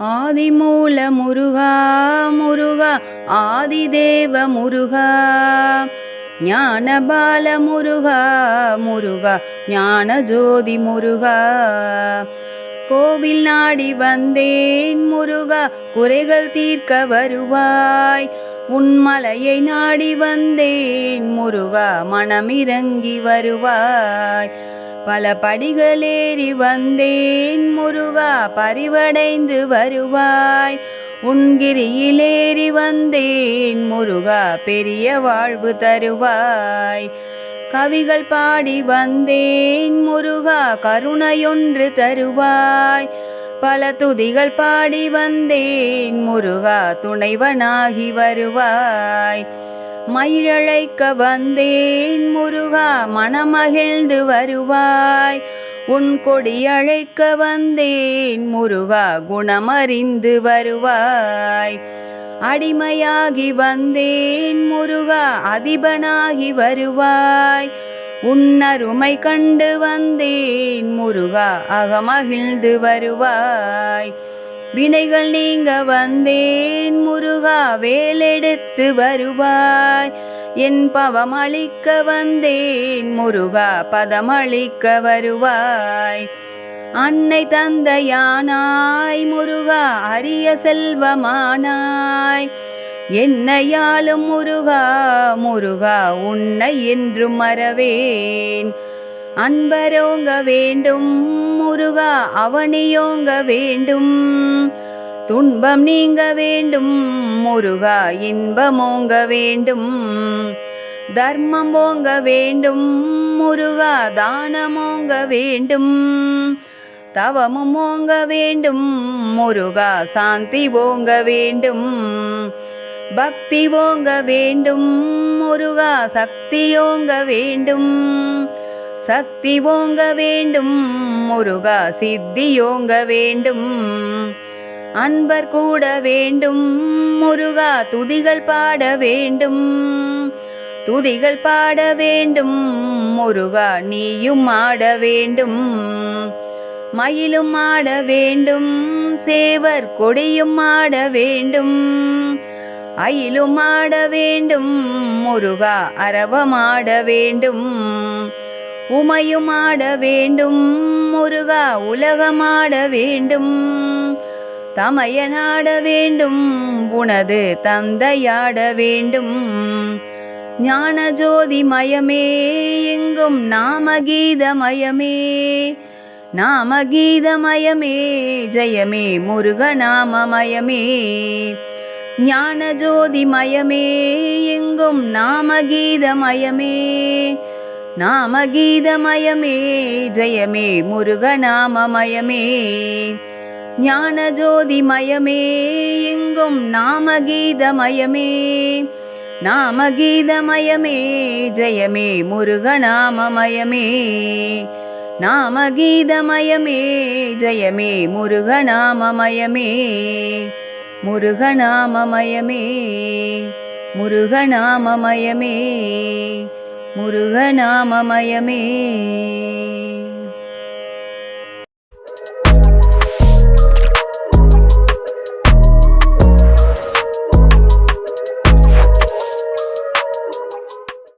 ஆதிமூல முருகா முருகா ஆதிதேவ முருகா. ஞானபால முருகா முருகா ஞான ஜோதி முருகா. கோவில் நாடி வந்தேன் முருகா குறைகள் தீர்க்க வருவாய். உன்மலையை நாடி வந்தேன் முருகா மனமிறங்கி வருவாய். பல படிகளேறி வந்தேன். முருகா பரிவடைந்து வருவாய். உன்கிரியிலேறி வந்தேன். முருகா பெரிய வாழ்வு தருவாய். கவிகள் பாடி வந்தேன். முருகா கருணையொன்று தருவாய். பல துதிகள் பாடி வந்தேன். முருகா துணைவனாகி வருவாய். மயிழழைக்க வந்தேன் முருகா மனமகிழ்ந்து வருவாய். உன் கொடி அழைக்க வந்தேன் முருகா குணமறிந்து வருவாய். அடிமையாகி வந்தேன் முருகா அதிபனாகி வருவாய். உன்னருமை கண்டு வந்தேன் முருகா அகமகிழ்ந்து வருவாய். வினைகள் நீங்க வந்தேன் முருகா வேலெடுத்து வருவாய். என் பவமளிக்க வந்தேன் முருகா பதமளிக்க வருவாய். அன்னை தந்தையானாய் முருகா அரிய செல்வமானாய். என்னையாலும் முருகா முருகா உன்னை என்று மறவேன். அன்பரோங்க வேண்டும் முருகா அவனியோங்க வேண்டும். துன்பம் நீங்க வேண்டும் முருகா இன்பமோங்க வேண்டும். தர்மம் ஓங்க வேண்டும் முருகா தானமோங்க வேண்டும். தவமும் ஓங்க வேண்டும் முருகா சாந்தி ஓங்க வேண்டும். பக்தி ஓங்க வேண்டும் முருகா சக்தி ஓங்க வேண்டும். சக்தி ஓங்க வேண்டும் முருகா சித்தி ஓங்க வேண்டும். அன்பர் கூட வேண்டும் முருகா துதிகள் பாட வேண்டும். துதிகள் பாட வேண்டும் முருகா நீயும் ஆட வேண்டும். மயிலும் ஆட வேண்டும் சேவர் கொடியும் ஆட வேண்டும். அயிலும் ஆட வேண்டும் முருகா அரவமாட வேண்டும். உமையும் ஆட வேண்டும் முருகா உலகமாட வேண்டும். தமையனாட வேண்டும் உனது தந்தையாட வேண்டும். ஞான ஜோதி மயமே எங்கும் நாமகீதமயமே நாமகீதமயமே ஜெயமே முருகநாமமயமே ஞான ஜோதி மயமே எங்கும் நாமகீதமயமே நாமகீதமயமே ஜெயமே முருகநாமமயமே. ஞான ஜோதி எங்கும் நாமகீதமயமே. நாமகீதமயமே ஜெயமே முருகநாமமயமே. நாமகீதமயமே ஜெயமே முருகநாமமயமே. முருகநாமமயமே முருகநாமமயமே. முருகநாமமயமே.